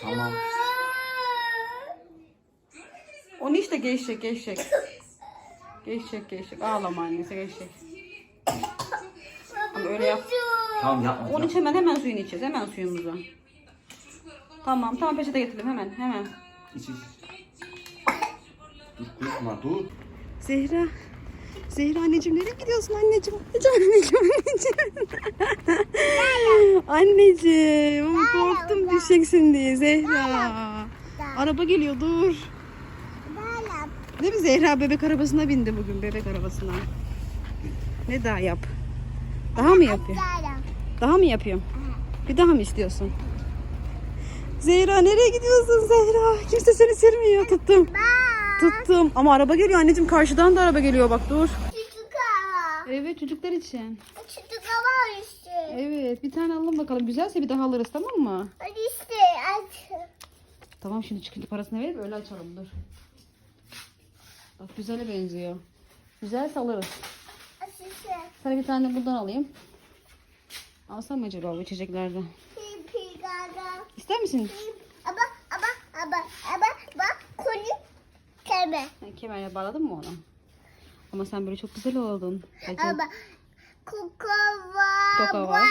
Tamam. Onu işte geçecek geçecek. Geçecek geçecek. Ağlama annesi geçecek. Ama öyle yap. Tamam yapma. Onu iç hemen hemen suyunu içeceğiz. Hemen suyumuzu. Tamam tamam peçete getirdim hemen hemen. İç iç. Dur kusma dur. Zehra. Zehra anneciğim nereye gidiyorsun anneciğim? Anneciğim anneciğim. anneciğim ama korktum düşeceksin diye Zehra. Araba geliyor dur. Değil mi Zehra bebek arabasına bindi bugün bebek arabasına. Ne daha yap? Daha mı yapıyor? Daha mı yapıyorum? Bir daha mı istiyorsun? Zehra nereye gidiyorsun Zehra? Kimse seni sürmüyor. Tuttum. Tuttum. Ama araba geliyor anneciğim. Karşıdan da araba geliyor bak dur. Hava. Evet çocuklar için. Küçük hava işte. Evet bir tane alalım bakalım. Güzelse bir daha alırız tamam mı? Hadi işte aç. Tamam şimdi çıkınca parasını verip öyle açalım dur. Bak güzele benziyor. Güzelse alırız. Aç işte. Sana bir tane buradan alayım. Alsam mı acaba bu içeceklerden? İster misin? Ama ama ama bak konu keme. Ben kemerle bağladın mı onu? Ama sen böyle çok güzel oldun. Bacım. Ama kuka var. Toka var.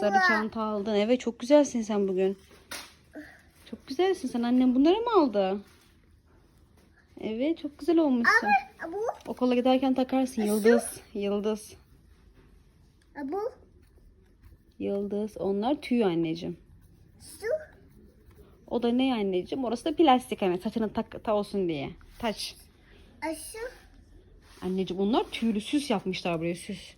Sarı çanta aldın. Evet çok güzelsin sen bugün. Çok güzelsin sen. Annem bunları mı aldı? Evet çok güzel olmuşsun. Ama bu Okula giderken takarsın. Yıldız. Yıldız. bu Yıldız. Onlar tüy anneciğim. su O da ne anneciğim? Orası da plastik hani saçına tak ta olsun diye. Taç. aşı Anneciğim onlar tüylü süs yapmışlar buraya süs.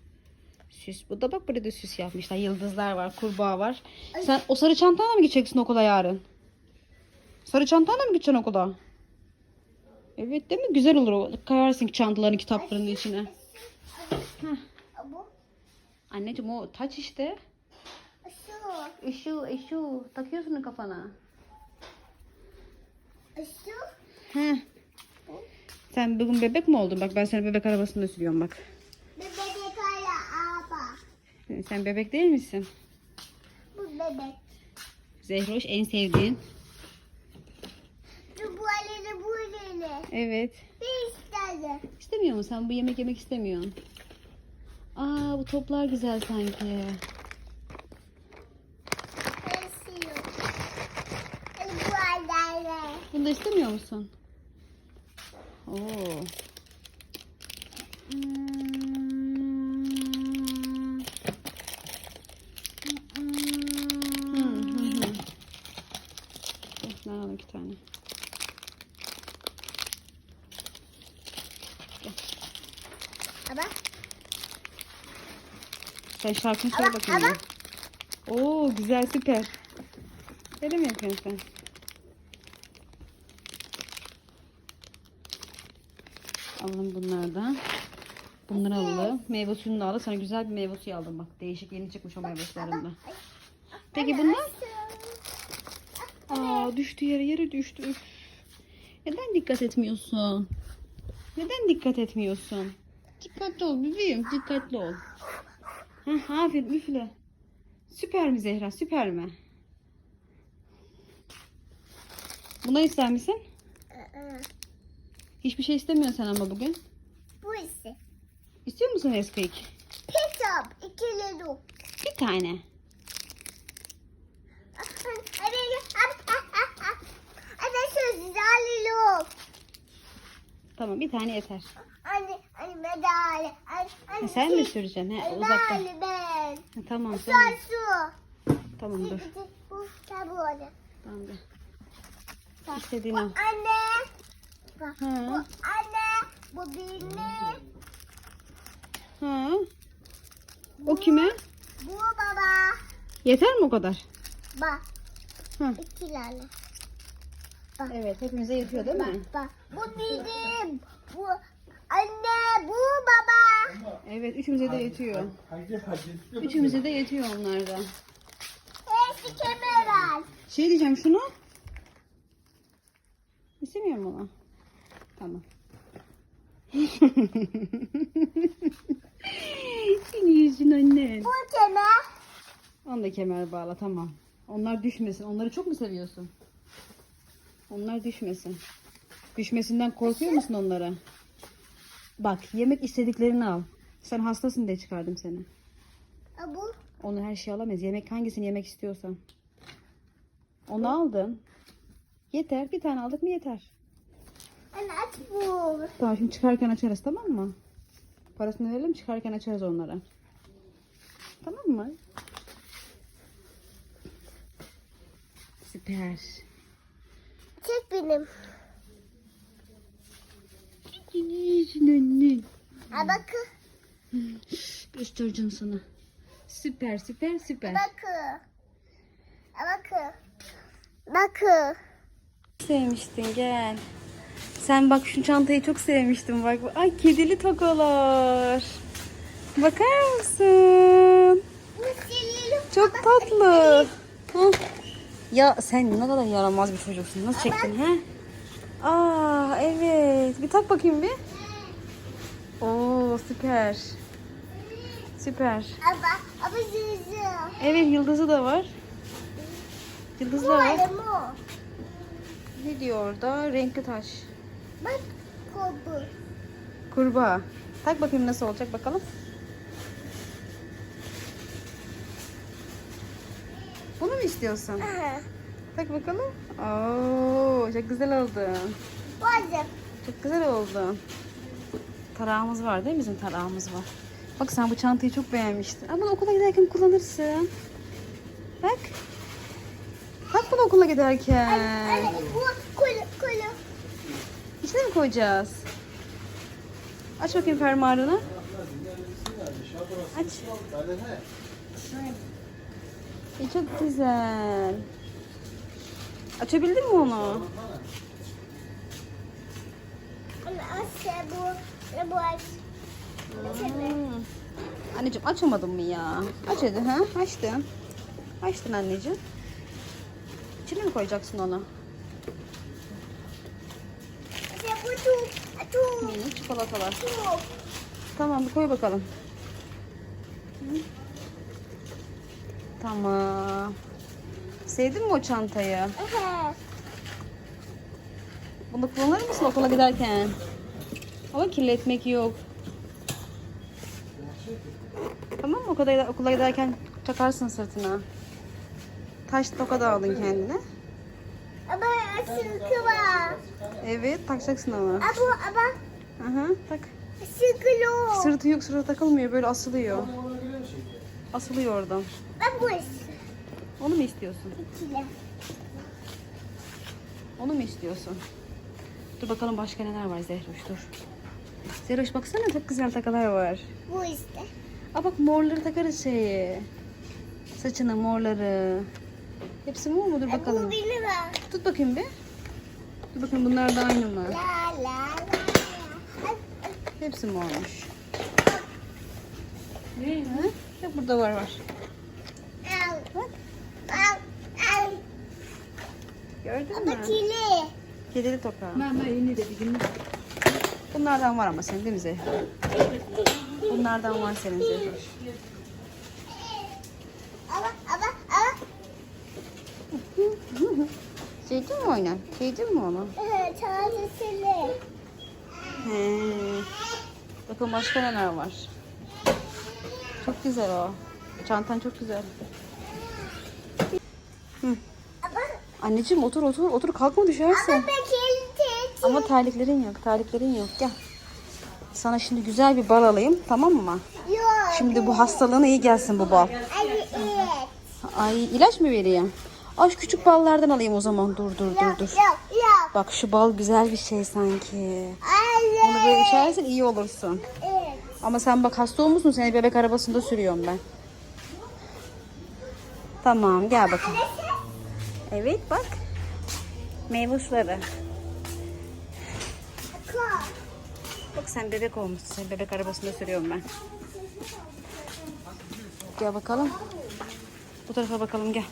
Süs. Bu da bak burada da süs yapmışlar. Yıldızlar var, kurbağa var. Sen o sarı çantayla mı gideceksin okula yarın? Sarı çantayla mı gideceksin okula? Evet değil mi? Güzel olur o. Kayarsın çantaların kitaplarının içine. Anneciğim o taç işte. aşı Işıl, ışıl. Takıyorsun kafana. Heh. Sen bugün bebek mi oldun? Bak ben seni bebek arabasında sürüyorum bak. bebek hala aba. Sen bebek değil misin? Bu bebek. Zehroş en sevdiğin. Bu aleli bu aleli. Evet. Bir istedi. İstemiyor musun? Sen bu yemek yemek istemiyorsun. Aa bu toplar güzel sanki. Hepsi yok. Hadi bu aleli. Bunu da istemiyor musun? Oo. Hmm. Dur, Ben alayım iki tane. Ama Sen şarkını söyle bakayım. bir. Oo güzel süper. Öyle mi yapıyorsun sen? Alalım bunlardan. Bunları alalım. Meyve suyunu da alalım. Sana güzel bir meyve suyu aldım bak. Değişik yeni çıkmış o meyve sularında. Peki bunlar? Aa düştü yere yere düştü. Neden dikkat etmiyorsun? Neden dikkat etmiyorsun? Dikkatli ol bebeğim. Dikkatli ol. Heh, aferin üfle. Süper mi Zehra? Süper mi? Buna ister misin? Hiçbir şey istemiyorsun sen ama bugün. bu ise. İstiyor musun Nesquik? Ketchup. İkili du. Bir tane. Tamam bir tane yeter. Anne, anne medali. Anne, anne, sen mi süreceksin? He, uzaktan. Ben. Ha, tamam Su, tamam. su. Tamam dur. Bu tabu. Tamam dur. İstediğin al. anne. Bak, Bu Ha. anne. Bu benim. Ha. O kime? Bu baba. Yeter mi o kadar? Bak. Ha. İki tane. Evet hepimize yetiyor değil mi? Bak. Bu benim. Bu anne. Bu baba. Evet üçümüze de yetiyor. Hadi hadi. Üçümüze de yetiyor onlardan. Hepsi kemer al. Şey diyeceğim şunu. İstemiyorum ama. Tamam. Seni yüzün annen. Bu kemer. Onu da kemer bağla tamam. Onlar düşmesin. Onları çok mu seviyorsun? Onlar düşmesin. Düşmesinden korkuyor musun onlara? Bak yemek istediklerini al. Sen hastasın diye çıkardım seni. Ha, bu. Onu her şey alamayız. Yemek hangisini yemek istiyorsan. Onu aldın. Yeter. Bir tane aldık mı yeter. Anne aç bu. Tamam şimdi çıkarken açarız tamam mı? Parasını verelim çıkarken açarız onlara. Tamam mı? Süper. Çek benim. Anne. Ha bakın. Göstereceğim sana. Süper süper süper. Bakın. Bakın. Bakın. Sevmiştin gel. Sen bak şu çantayı çok sevmiştin bak. Ay kedili tokalar. Bakar mısın? Çok tatlı. Hı. Ya sen ne kadar yaramaz bir çocuksun. Nasıl çektin he? Aa evet. Bir tak bakayım bir. Oo süper. Süper. Aba, aba zızı. Evet yıldızı da var. Yıldızı da var. Ne diyor orada? Renkli taş. Bak kobu. Kurbağa. Tak bakayım nasıl olacak bakalım. Bunu mu istiyorsun? Aha. Tak bakalım. Oo, çok güzel oldu. Bazı. Çok güzel oldu. Tarağımız var değil mi? Bizim tarağımız var. Bak sen bu çantayı çok beğenmiştin. Ama okula giderken kullanırsın. Bak. Tak bunu okula giderken. Anne bu kulu kulu. İçine mi koyacağız? Aç bakayım fermuarını. Aç. E, çok güzel. Açabildin mi onu? Hmm. Anneciğim açamadın mı ya? Aç hadi ha? Açtın. Açtın anneciğim. İçine mi koyacaksın onu? Anne bu tu. Tu. Mini çikolatalar. Tamam bir koy bakalım. Tamam. Sevdin mi o çantayı? Aha. Bunu kullanır mısın okula giderken? Ama kirletmek yok. Tamam mı? Okula, okula giderken takarsın sırtına. Taş toka da aldın kendine. Aba sıkı var. Evet takacaksın ama. Aba aba Aha, tak. sıkılı. Sırtı yok sırtı takılmıyor böyle asılıyor. Asılıyor oradan. Bak bu Onu mu istiyorsun? ikili. Onu mu istiyorsun? Dur bakalım başka neler var Zehroş dur. Zehroş baksana çok güzel takalar var. Bu işte. Aa bak morları takarız şeyi. Saçına morları. Hepsi mor mu? Dur Bu bakalım. benim var. Tut bakayım bir. Dur bakayım bunlar da aynı mı? La. la. Hepsi mormuş. Ne? Ha? Bak burada var var. Al. Bak Al. Al. gördün mü? Aba kili. Kedili toka. Bunlardan var ama senin değil mi Zehra? Bunlardan var senin Zehra. Aba aba aba. Sevdin mi oynan? Sevdin mi onu? Çalışılı. He. Bakın başka neler var. Çok güzel o. Çantan çok güzel. Aba. Anneciğim otur otur otur kalkma düşersin. Kili. Ama terliklerin yok terliklerin yok gel. Sana şimdi güzel bir bal alayım tamam mı? Yok. Şimdi bu hastalığına iyi gelsin bu bal. Hadi et. Ay ilaç mı vereyim? Ay küçük ballardan alayım o zaman dur dur dur dur. Yok yok. Bak şu bal güzel bir şey sanki. Anne. Böyle içersen iyi olursun. Evet. Ama sen bak hasta olmuşsun seni bebek arabasında sürüyorum ben. Tamam gel bakalım. Evet bak. Meyve suları. Bak sen bebek olmuşsun. Seni bebek arabasında sürüyorum ben. Gel bakalım. Bu tarafa bakalım gel.